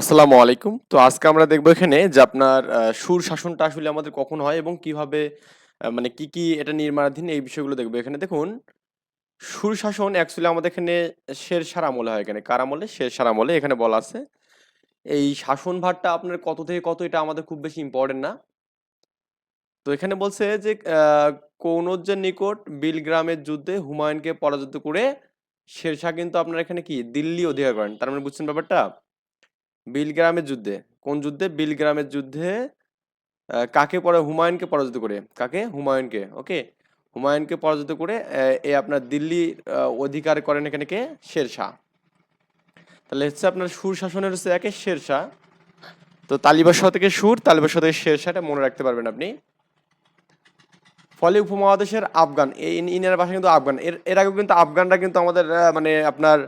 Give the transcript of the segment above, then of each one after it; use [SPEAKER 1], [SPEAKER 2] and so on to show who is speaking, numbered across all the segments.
[SPEAKER 1] আসসালামু আলাইকুম। তো আজকে আমরা দেখব এখানে যে আপনার সুর শাসনটা আসলে আমাদের কখন হয় এবং কীভাবে মানে কি, কি এটা নির্মাণাধীন এই বিষয়গুলো দেখব। এখানে দেখুন সুর শাসন অ্যাকচুয়ালি আমাদের এখানে শেরশাহর আমলে হয় এখানে। কার আমলে? শেরশাহর আমলে এখানে বলা আছে। এই শাসনভারটা আপনার কত থেকে কত এটা আমাদের খুব বেশি ইম্পর্টেন্ট না। তো এখানে বলছে যে আ কনৌজের নিকট বিলগ্রামের যুদ্ধে হুমায়ুনকে পরাজিত করে শেরশাহ কিন্তু আপনার এখানে কি দিল্লি অধিকার করেন। তার মানে বুঝছেন ব্যাপারটা? বিলগ্রামের যুদ্ধে। কোন যুদ্ধে? বিলগ্রামের যুদ্ধে কাকে পরা হুমায়ুনকে পরাজিত করে। কাকে? হুমায়ুনকে। ওকে? হুমায়ুনকে পরাজিত করে এ আপনার দিল্লি অধিকার করেন এখানে কে? শেরশাহ। তাহলে হচ্ছে আপনার সুর শাসনের হচ্ছে একে শেরশাহ। তো তালিবাস থেকে সুর, তালিবাস থেকে শেরশাহ এটা মনে রাখতে পারবেন আপনি। ফলে উপমহাদেশের আফগান এই ইনার ভাষা কিন্তু আফগান। এর এর আগে কিন্তু আফগানরা কিন্তু আমাদের মানে আপনার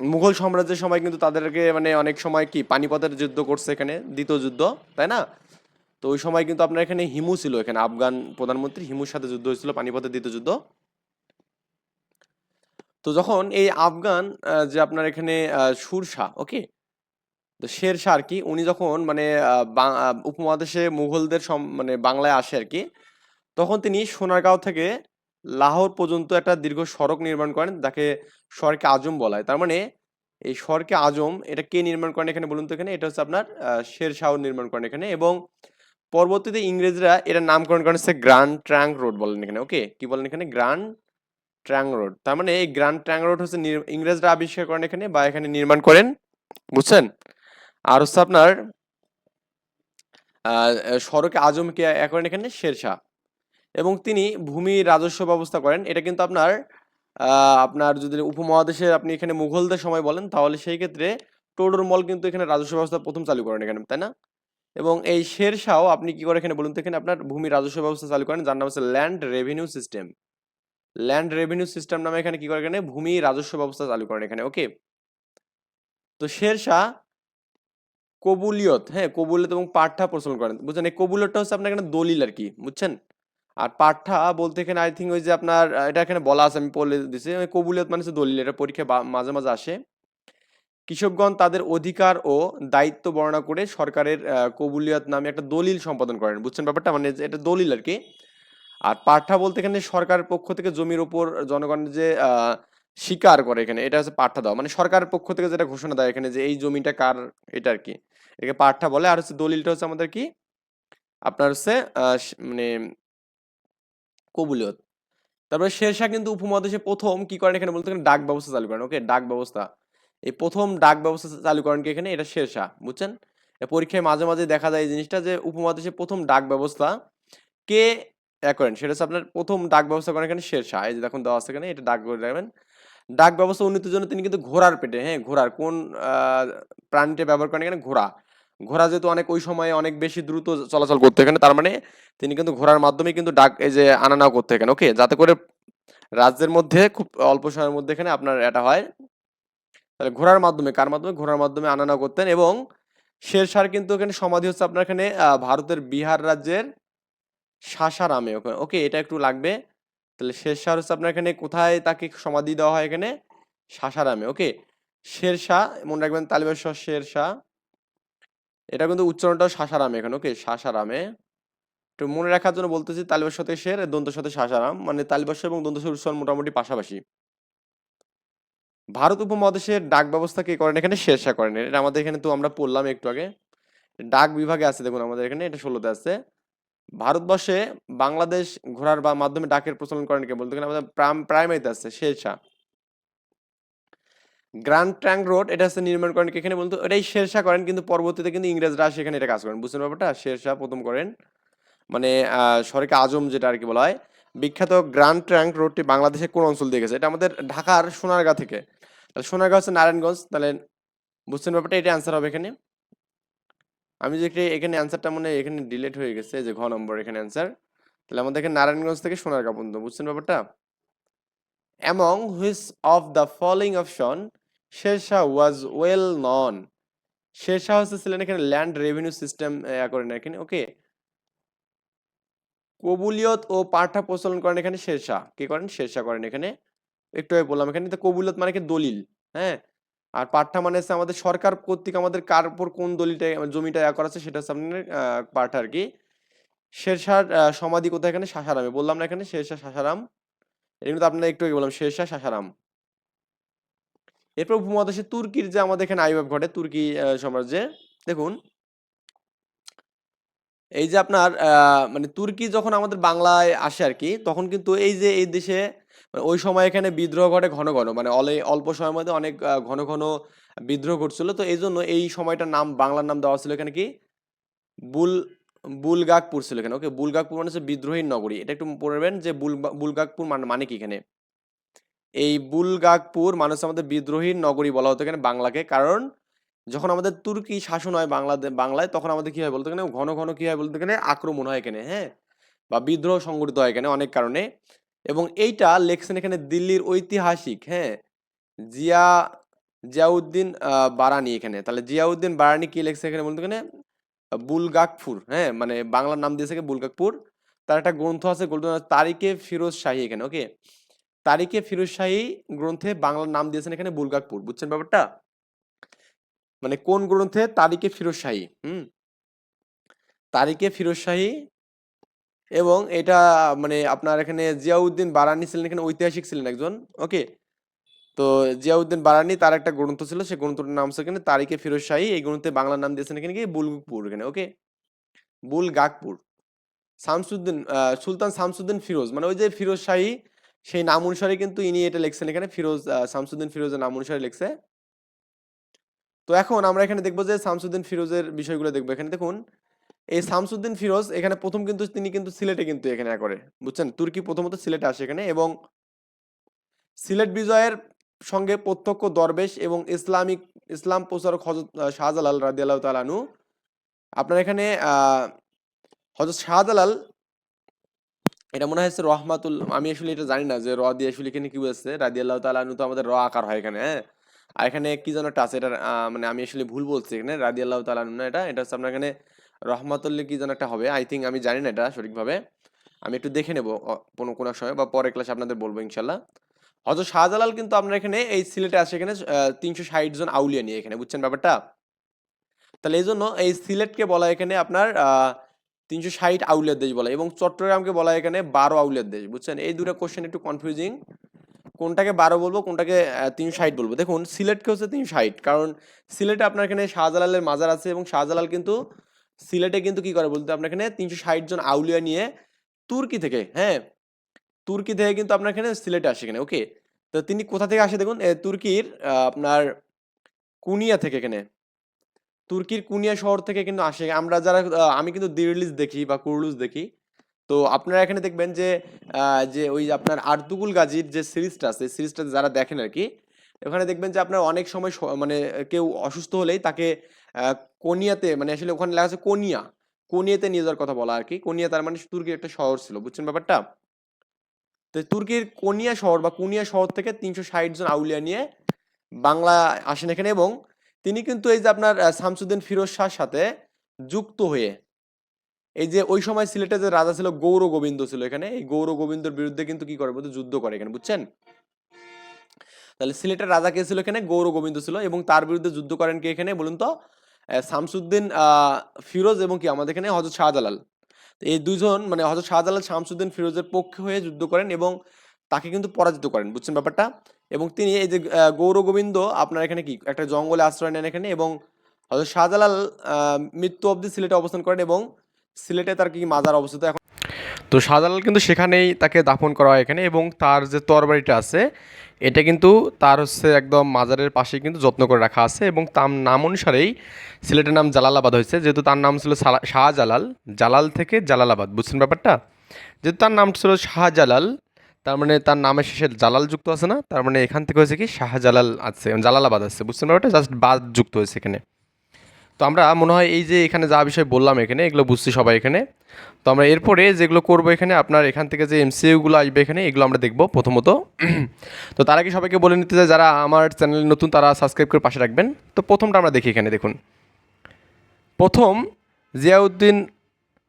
[SPEAKER 1] মুঘল সাম্রাজ্যের সময় কিন্তু তাদেরকে মানে অনেক সময় কি পানিপথের যুদ্ধ করছে এখানে দ্বিতীয় যুদ্ধ, তাই না? তো ওই সময় কিন্তু আপনার এখানে হিমু ছিল এখানে আফগান প্রধানমন্ত্রী হিমুর সাথে যুদ্ধ হয়েছিল পানিপথের দ্বিতীয় যুদ্ধ। তো যখন এই আফগান যে আপনার এখানে সুরশাহ, ওকে? তো শেরশাহ আরকি উনি যখন মানে উপমহাদেশে মুঘলদের মানে বাংলায় আসে আর কি তখন তিনি সোনারগাঁও থেকে লাহোর পর্যন্ত একটা দীর্ঘ সড়ক নির্মাণ করেন, যাকে সড়কে আজম বলা হয়। তার মানে এই সড়কে আজম, এটা কে নির্মাণ করেন এখানে বলুন তো এখানে? এটা হচ্ছে আপনার, আ শেরশাহ নির্মাণ করেন এখানে এবং পরবর্তীতে ইংরেজরা এটার নামকরণ করেন হচ্ছে গ্র্যান্ড ট্রাঙ্ক রোড বলেন এখানে। ওকে? কি বলেন এখানে? Grand trunk road. তার মানে এই গ্র্যান্ড ট্রাঙ্ক রোড হচ্ছে ইংরেজরা আবিষ্কার করেন এখানে বা এখানে নির্মাণ করেন। বুঝছেন? আর হচ্ছে আপনার সড়কে আজম কে এ করেন এখানে? শেরশাহ। এবং তিনি ভূমি রাজস্ব ব্যবস্থা করেন। এটা কিন্তু আপনার আপনার যদি উপমহাদেশের আপনি এখানে মুঘলদের সময় বলেন তাহলে সেই ক্ষেত্রে টোডরমল কিন্তু এখানে রাজস্ব ব্যবস্থা প্রথম চালু করেন এখানে, তাই না? এবং এই শেরশাহও আপনি কি করে এখানে বলুন তো এখানে আপনার ভূমি রাজস্ব ব্যবস্থা চালু করেন যার নাম হচ্ছে land revenue system. Land revenue system নামে এখানে কি করে এখানে ভূমি রাজস্ব ব্যবস্থা চালু করেন এখানে, ওকে? তো শের শাহ কবুলিয়ত, হ্যাঁ? কবুলিয়ত এবং পাঠা প্রচলন করেন। বুঝছেন? এই কবুলিয়তটা হচ্ছে আপনার এখানে দলিল আর কি বুঝছেন? আর পাঠা বলতে এখানে আই থিঙ্ক ওই যে আপনার এটা এখানে বলা আছে আমি বলে দিছি। কবুলিয়ত মানে দলিল। এটা পরীক্ষা মাঝে, মাঝে আসে। কৃষকগণ তাদের অধিকার ও দায়িত্ব বর্ণনা করে সরকারের কবুলিয়ত নামে একটা দলিল সম্পাদন করেন। বুঝছেন ব্যাপারটা? মানে এটা দলিল আর কি আর পাঠা বলতে এখানে সরকারের পক্ষ থেকে জমির ওপর জনগণের যে স্বীকার করে এখানে এটা হচ্ছে পাট্টা দেওয়া। মানে সরকারের পক্ষ থেকে যেটা ঘোষণা দেয় এখানে যে এই জমিটা কার এটা আর কি এটাকে পাঠা বলে। আর হচ্ছে দলিলটা হচ্ছে আমাদের কি? আপনার হচ্ছে মানে কবুলিয়ত। তারপরে শেরশাহ কিন্তু উপমহাদেশে প্রথম কি করেন এখানে বলতে ডাক ব্যবস্থা চালু করেন। ওকে? ডাক ব্যবস্থা। এই প্রথম ডাক ব্যবস্থা চালু করেন কি এখানে? এটা শেরশাহ। বুঝছেন? পরীক্ষায় মাঝে, মাঝে দেখা যায় এই জিনিসটা যে উপমহাদেশে প্রথম ডাক ব্যবস্থা কে করেন? সেটা হচ্ছে আপনার প্রথম ডাক ব্যবস্থা করেন এখানে শেরশাহ। এই যে দেখুন দেওয়া আছে এখানে এটা ডাক করে রাখবেন। ডাক ব্যবস্থা উন্নতির জন্য তিনি কিন্তু ঘোড়ার পেটে, হ্যাঁ? ঘোড়ার কোন প্রাণীটা ব্যবহার করেন এখানে? ঘোড়া। ঘোড়া যেহেতু অনেক ওই সময়ে অনেক বেশি দ্রুত চলাচল করতো এখানে তার মানে তিনি কিন্তু ঘোড়ার মাধ্যমেই কিন্তু ডাক এই যে আনা নেওয়া করতো এখানে, ওকে? যাতে করে রাজ্যের মধ্যে খুব অল্প সময়ের মধ্যে এখানে আপনার এটা হয়। তাহলে ঘোড়ার মাধ্যমে, কার মাধ্যমে? ঘোড়ার মাধ্যমে আনা নেওয়া করতেন এবং শেরশাহর কিন্তু এখানে সমাধি হচ্ছে আপনার এখানে ভারতের বিহার রাজ্যের সাসারামে ওকে, ওকে? এটা একটু লাগবে। তাহলে শেরশাহর হচ্ছে আপনার এখানে কোথায় তাকে সমাধি দেওয়া হয় এখানে? সাসারামে, ওকে? শেরশাহ মনে রাখবেন তালিবাস শ শেরশাহ। এটা কিন্তু উচ্চারণটা সাসারামে এখানে, ওকে? সাসারামে। একটু মনে রাখার জন্য বলতেছি তালিবাস সাথে শের, দন্তের সাথে সাসারাম। মানে তালিবাস এবং দন্তের উচ্চারণ মোটামুটি পাশাপাশি। ভারত উপমহাদেশের ডাক ব্যবস্থা কে করেন এখানে? শেরশাহ করেন। এটা আমাদের এখানে তো আমরা পড়লাম একটু আগে। ডাক বিভাগে আছে দেখুন আমাদের এখানে এটা ষোলোতে আছে। ভারতবর্ষে বাংলাদেশ ঘোরার বা মাধ্যমে ডাকের প্রচলন করেন কে? বলতে গেলে আমাদের প্রাইমারিতে আছে শেরশাহ। গ্র্যান্ড ট্রাঙ্ক রোড এটা হচ্ছে নির্মাণ করেন এখানে বলতো এটাই শেরশাহ করেন, কিন্তু পরবর্তীতে কিন্তু ইংরেজরা সেখানে এটা কাজ করেন। বুঝছেন ব্যাপারটা? শেরশাহ ১ম করেন। মানে আ আজম যেটা আর কি বলা হয়। বিখ্যাত গ্র্যান্ড ট্রাঙ্ক রোডটি বাংলাদেশের কোন অঞ্চল দিয়ে গেছে? এটা আমাদের ঢাকার সোনারগাঁ থেকে। তাহলে সোনারগাঁ হচ্ছে নারায়ণগঞ্জ। তাহলে বুঝছেন ব্যাপারটা? এটাই আনসার হবে এখানে। আমি যে এখানে অ্যান্সারটা মনে এখানে ডিলেট হয়ে গেছে। যে ঘ নম্বর এখানে অ্যান্সার। তাহলে আমাদের এখানে নারায়ণগঞ্জ থেকে সোনারগাঁ পর্যন্ত। বুঝছেন ব্যাপারটা? Among which of the following option Sher Shah was well known? Sher Shah হচ্ছে ছিলেন এখানে ল্যান্ড রেভিনিউ সিস্টেম করেন এখানে, ওকে? কবুলিয়ত ও পাঠা প্রচলন করেন এখানে শেরশাহ। কে করেন? শেরশাহ করেন এখানে। একটু বললাম এখানে তো কবুলিয়ত মানে কি দলিল, হ্যাঁ? আর পাট্টা মানে হচ্ছে আমাদের সরকার কর্তৃক আমাদের কার উপর কোন দলিলটা জমিটা ইয়া করা আছে সেটা হচ্ছে আপনার পাঠা আর কি শেরশাহ সমাধি কোথায় এখানে সাসারামে বললাম না এখানে শেরশাহ সাসারাম এটা কিন্তু আপনারা একটু আগে বললাম শেরশাহ সাসারাম এরপর উপমহাদেশে তুর্কির যে আমাদের এখানে আবির্ভাব ঘটে, তুর্কি সাম্রাজ্যে, দেখুন। এই যে আপনার মানে তুর্কি যখন আমাদের বাংলায় আসে আর কি তখন কিন্তু এই যে এই দেশে মানে ওই সময় এখানে বিদ্রোহ ঘটে ঘন ঘন মানে অলে, অল্প সময়ের মধ্যে অনেক ঘন ঘন বিদ্রোহ ঘটছিল। তো এই জন্য এই সময়টার নাম, বাংলার নাম দেওয়া ছিল এখানে কি? বুল বুলগাকপুর ছিল এখানে। ওকে, বুলগাকপুর মানে হচ্ছে নগরী। এটা একটু পড়বেন যে বুল, বুলগাকপুর মানে কি এখানে? এই বুলগাকপুর মানুষ আমাদের বিদ্রোহীর নগরী বলা হতো এখানে বাংলাকে। কারণ যখন আমাদের তুর্কি শাসন হয় বাংলাদেশ বাংলায়, তখন আমাদের কি হয় বলতো গেলে ঘন ঘন কি হয় বলতো এখানে? আক্রমণ হয় এখানে হ্যাঁ? বা বিদ্রোহ সংগঠিত হয় এখানে অনেক কারণে। এবং এইটা লেখছেন এখানে দিল্লির ঐতিহাসিক হ্যাঁ? জিয়া, জিয়াউদ্দিন বারানি এখানে। তাহলে জিয়াউদ্দিন বারানি কি লেখছে এখানে বলতো গেলে বুলগাকপুর হ্যাঁ? মানে বাংলার নাম দিয়েছে বুলগাকপুর তার একটা গ্রন্থ আছে তারিকে ফিরোজ শাহী এখানে, ওকে? তারিকে ফিরোজ শাহী গ্রন্থে বাংলার নাম দিয়েছেন এখানে বুলগাকপুর বুঝছেন ব্যাপারটা? মানে কোন গ্রন্থে? তারিকে ফিরোজ শাহী, হুম? তারিকে ফিরোজ শাহী এবং এটা মানে আপনার এখানে জিয়াউদ্দিন বারানি ছিলেন, এখানে ঐতিহাসিক ছিলেন একজন, ওকে? তো জিয়াউদ্দিন বারানি তার একটা গ্রন্থ ছিল সেই গ্রন্থটার নাম ছিল এখানে তারিকে ফিরোজ শাহী, এই গ্রন্থে বাংলার নাম দিয়েছেন এখানে কি বুলগুকপুর এখানে ওকে বুলগাকপুর শামসুদ্দিন সুলতান শামসুদ্দিন ফিরোজ মানে ওই যে ফিরোজ শাহী, সেই নাম অনুসারে কিন্তু ইনি এটা লিখছেন এখানে, ফিরোজ শামসুদ্দিন ফিরোজের নাম অনুসারে লিখছে। তো এখন আমরা এখানে দেখব যে শামসুদ্দিন ফিরোজের বিষয়গুলো দেখব। এখানে দেখুন, এই শামসুদ্দিন ফিরোজ এখানে প্রথম কিন্তু, তিনি কিন্তু সিলেটে কিন্তু এখানে করে, বুঝছেন? তুর্কি প্রথমত সিলেটে আসে এখানে এবং সিলেট বিজয়ের সঙ্গে প্রত্যক্ষ দরবেশ এবং ইসলামিক, ইসলাম প্রচারক হজরত শাহজালাল রাদিয়াল্লাহু তাআলানু আপনার এখানে হজরত শাহজালাল, এটা মনে হচ্ছে রহমাতুল, আমি আসলে এটা জানি না যে র দিয়ে আসলে এখানে কি বলছে, রাদিয়াল্লাহু তাআলানু তো আমাদের র আকার হয় এখানে হ্যাঁ? আর এখানে কি যেন আছে এটা মানে আমি আসলে ভুল বলছি এখানে, রাদিয়াল্লাহু তাআলানু না এটা এটা হচ্ছে আপনার এখানে রহমাতুল্লাহ কি যেন একটা হবে আই থিঙ্ক আমি জানি না এটা সঠিকভাবে, আমি একটু দেখে নেব কোনো কোনো সময় বা পরে ক্লাসে আপনাদের বলব ইনশাল্লাহ হজরত শাহজালাল কিন্তু আপনার এখানে এই সিলেটে আসে এখানে তিনশো ষাট জন আউলিয়া নিয়ে এখানে, বুঝছেন ব্যাপারটা? তাহলে এই জন্য এই সিলেটকে বলা এখানে আপনার তিনশো ষাট আউলিয়ার দেশ বলা এবং চট্টগ্রামকে বলা এখানে বারো আউলিয়ার দেশ, বুঝছেন? এই দুটো কোশ্চেন একটু কনফিউজিং কোনটাকে বারো বলব, কোনটাকে তিনশো ষাট বলব? দেখুন, সিলেটকে হচ্ছে তিনশো ষাট, কারণ সিলেটে আপনার এখানে শাহজালালের মাজার আছে এবং শাহজালাল কিন্তু সিলেটে কিন্তু কি করে বলতে, আপনার এখানে তিনশো ষাট জন আউলিয়া নিয়ে তুর্কি থেকে হ্যাঁ? তুর্কি থেকে কিন্তু আপনার এখানে সিলেটে আসে এখানে ওকে তো তিনি কোথা থেকে আসে দেখুন? তুর্কির আপনার কুনিয়া থেকে এখানে। তুর্কির কুনিয়া শহর থেকে কিন্তু আসে। আমরা যারা আমি কিন্তু দিরলিজ দেখি বা কুরলুজ দেখি। তো আপনারা এখানে দেখবেন যে যে ওই আপনার আর্তুগুল গাজীর যে সিরিজটা আছে সিরিজটা যারা দেখেন আর কি ওখানে দেখবেন যে আপনার অনেক সময় মানে কেউ অসুস্থ হলেই তাকে কোনিয়াতে মানে আসলে ওখানে লেখা আছে কোনিয়া। কোনিয়াতে নিয়ে যাওয়ার কথা বলা আর কি কোনিয়া তার মানে তুর্কির একটা শহর ছিল। বুঝছেন ব্যাপারটা? তো তুর্কির কোনিয়া শহর বা কুনিয়া শহর থেকে তিনশো ষাট জন আউলিয়া নিয়ে বাংলা আসেন এখানে এবং তিনি কিন্তু এই যে আপনার শামসুদ্দিন ফিরোজ শাহর সাথে যুক্ত হয়ে এই যে ওই সময় সিলেটে যে রাজা ছিল গৌর গোবিন্দ ছিল এখানে, এই গৌর গোবিন্দর বিরুদ্ধে কিন্তু কি করে? বলতে যুদ্ধ করে এখানে, বুঝছেন? তাহলে সিলেটের রাজা কে ছিল এখানে? গৌর গোবিন্দ ছিল এবং তার বিরুদ্ধে যুদ্ধ করেন কে এখানে? বলুন তো শামসুদ্দিন ফিরোজ এবং কি? আমাদের এখানে হজরত শাহজালাল। এই দুজন মানে হজরত শাহজালাল শামসুদ্দিন ফিরোজের পক্ষে হয়ে যুদ্ধ করেন এবং তাকে কিন্তু পরাজিত করেন, বুঝছেন ব্যাপারটা? এবং তিনি এই যে গৌর গোবিন্দ আপনার এখানে কি, একটা জঙ্গলে আশ্রয় নেন এখানে এবং হজরত শাহজালাল মৃত্যু অবধি সিলেটে অবস্থান করেন এবং সিলেটে তার কি মাজার অবস্থিত এখন তো শাহজালাল কিন্তু সেখানেই তাকে দাফন করা হয় এখানে এবং তার যে তরবারিটা আছে, এটা কিন্তু তার হচ্ছে একদম মাজারের পাশে কিন্তু যত্ন করে রাখা আছে এবং তার নাম অনুসারেই সিলেটের নাম জালালাবাদ হয়েছে। যেহেতু তার নাম ছিল শাহজালাল, জালাল থেকে জালালাবাদ, বুঝছেন ব্যাপারটা? যেহেতু তার নাম ছিল শাহজালাল, তার মানে তার নামের শেষে জালাল যুক্ত আছে না, তার মানে এখান থেকে হয়েছে কি শাহজালাল আছে, জালালাবাদ আছে, বুঝছেন ব্যাপারটা? জাস্ট বাদ যুক্ত হয়েছে এখানে। তো আমরা মনে হয় এই যে এখানে যা বিষয় বললাম এখানে, এগুলো বুঝছি সবাই এখানে। তো আমরা এরপরে যেগুলো করব এখানে, আপনার এখান থেকে যে এমসিইউগুলো আসবে এখানে, এগুলো আমরা দেখব প্রথমত। তো তার আগে সবাইকে বলে নিতে চাই, যারা আমার চ্যানেল নতুন তারা সাবস্ক্রাইব করে পাশে রাখবেন। তো প্রথমটা আমরা দেখি এখানে, দেখুন। প্রথম, জিয়াউদ্দিন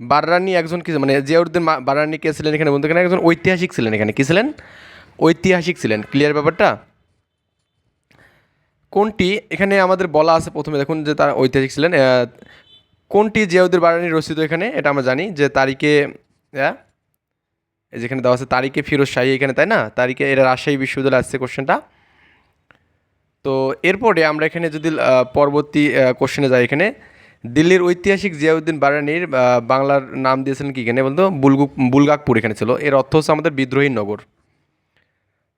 [SPEAKER 1] বাররানি একজন কি মানে জিয়াউদ্দিন বাররানি কে ছিলেন এখানে বলতে এখানে একজন ঐতিহাসিক ছিলেন এখানে। কী ছিলেন? ঐতিহাসিক ছিলেন। ক্লিয়ার ব্যাপারটা? কোনটি, এখানে আমাদের বলা আছে প্রথমে, দেখুন যে তার ঐতিহাসিক ছিলেন কোনটি জিয়াউদ্দিন বারানি রচিত এখানে, এটা আমরা জানি, যে তারিখে হ্যাঁ? যেখানে দেওয়া আছে, তারিখে ফিরোজ শাহী এখানে, তাই না? তারিখে এটা রাজশাহী বিশ্ববিদ্যালয়ে আসছে কোশ্চেনটা তো এরপরে আমরা এখানে যদি পরবর্তী কোশ্চেনে যাই এখানে, দিল্লির ঐতিহাসিক জিয়াউদ্দিন বারানির বাংলার নাম দিয়েছিলেন কি এখানে বলতো? বুলগু, বুলগাকপুর এখানে ছিল। এর অর্থ হচ্ছে আমাদের বিদ্রোহী নগর।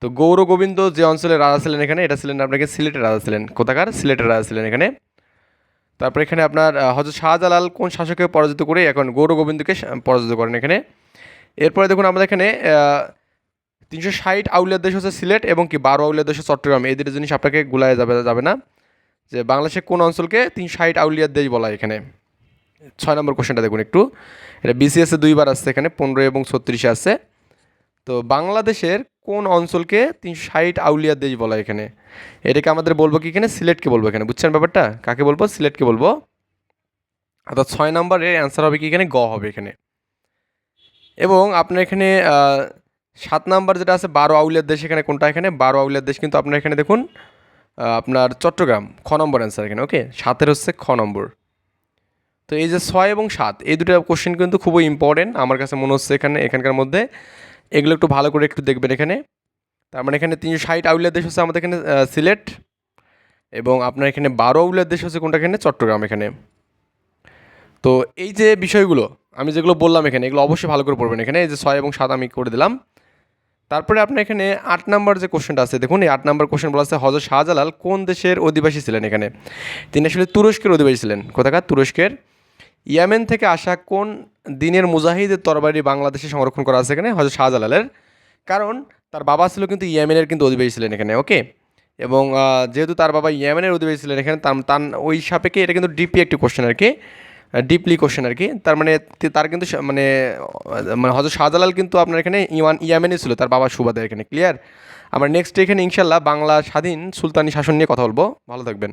[SPEAKER 1] তো গৌর গোবিন্দ যে অঞ্চলের রাজা ছিলেন এখানে, এটা ছিলেন আপনাকে সিলেটের রাজা ছিলেন। কোথাকার? সিলেটের রাজা ছিলেন এখানে। তারপর এখানে আপনার হজরত শাহজালাল কোন শাসককে পরাজিত করে এখন গৌর গোবিন্দকে পরাজিত করেন এখানে। এরপরে দেখুন আমাদের এখানে তিনশো ষাট আউলিয়ার দেশ হচ্ছে সিলেট এবং কি বারো আউলিয়ার দেশ চট্টগ্রাম। এই দুটো জিনিস আপনাকে গুলায় যাবে যাবে না। যে বাংলাদেশের কোন অঞ্চলকে তিনশো ষাট আউলিয়ার দেশ বলা এখানে। ছয় নম্বর কোশ্চেনটা দেখুন একটু। এটা বিসিএসে দুইবার আসছে এখানে পনেরো এবং ছত্রিশে আসছে। তো বাংলাদেশের কোন অঞ্চলকে তিনশো ষাট আউলিয়ার দেশ বলা এখানে? এটাকে আমাদের বলব কি এখানে? সিলেটকে বলব এখানে। বুঝছেন ব্যাপারটা? কাকে বলব? সিলেটকে বলব। অর্থাৎ ছয় নম্বরের অ্যান্সার হবে কি এখানে? গ হবে এখানে। এবং আপনার এখানে সাত নাম্বার যেটা আছে, বারো আউলিয়ার দেশ এখানে কোনটা এখানে? বারো আউলিয়ার দেশ কিন্তু আপনার এখানে দেখুন আপনার চট্টগ্রাম, খ নম্বর অ্যান্সার এখানে ওকে সাতের হচ্ছে খ নম্বর। তো এই যে ছয় এবং সাত, এই দুটো কোশ্চেন কিন্তু খুবই ইম্পর্টেন্ট আমার কাছে মনে হচ্ছে এখানে, এখানকার মধ্যে। এগুলো একটু ভালো করে একটু দেখবেন এখানে। তার মানে এখানে তিনশো ষাট আউলিয়ার দেশ হচ্ছে আমাদের এখানে সিলেট এবং আপনার এখানে বারো আউলিয়ার দেশ হচ্ছে কোনটা এখানে? চট্টগ্রাম এখানে। তো এই যে বিষয়গুলো, আমি যেগুলো বললাম এখানে, এগুলো অবশ্যই ভালো করে পড়বেন এখানে। এই যে ছয় এবং সাত আমি করে দিলাম। তারপরে আপনার এখানে আট নাম্বার যে কোশ্চেনটা আছে, দেখুন এই আট নাম্বার কোশ্চেন বলা আছে হজরত শাহজালাল কোন দেশের অধিবাসী ছিলেন এখানে? তিনি আসলে তুরস্কের অধিবাসী ছিলেন। কোথাকার? তুরস্কের। ইয়ামেন থেকে আসা কোন দিনের মুজাহিদের তরবারি বাংলাদেশে সংরক্ষণ করা আছে এখানে? হজরত শাহজালালের। কারণ তার বাবা ছিল কিন্তু ইয়েমেনের কিন্তু অধিবাসী ছিলেন এখানে, ওকে? এবং যেহেতু তার বাবা ইয়েমেনের অধিবাসী ছিলেন এখানে, তার ওই সাপেক্ষে এটা কিন্তু ডিপলি একটি কোশ্চেন আর কি ডিপলি কোশ্চেন আর কি। তার মানে তার কিন্তু মানে মানে হজরত শাহজালাল কিন্তু আপনার এখানে ইওয়ান ইয়ামেনে ছিল, তার বাবা সুবাদে এখানে ক্লিয়ার আমরা নেক্সট এখানে ইনশাল্লাহ বাংলা স্বাধীন সুলতানি শাসন নিয়ে কথা বলব। ভালো থাকবেন।